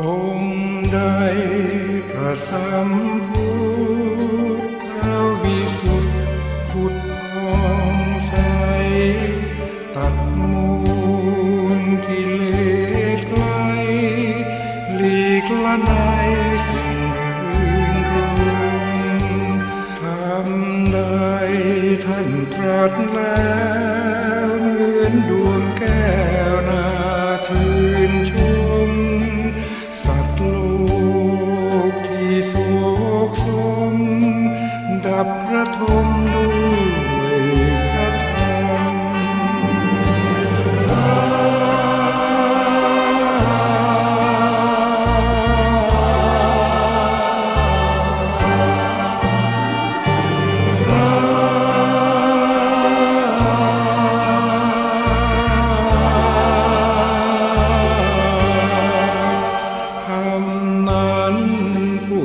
องไดพระสัมพุทธวิสุทธิผุดผ่องใสตัดมูลกิเลสไกลหลีกละในสิ่งรื่นรมทำไดท่านตรัสแล้วเหมือนดวงแก้วนาชื่นชม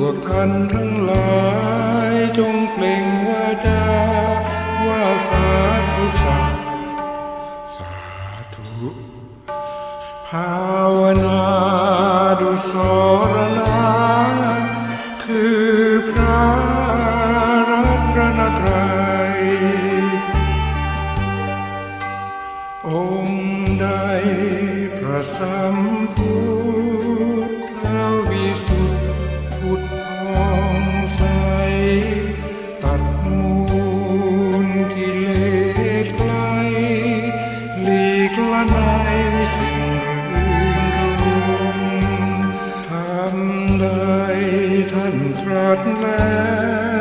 วกท่านทั้งหลายจงเปล่งว่าจาว่าสาธุสัพสาธุภาวนาดุสรณาคือพระรัตนตรัยองค์ใดพระสัมพุท ใดท่านตรัสแล้ว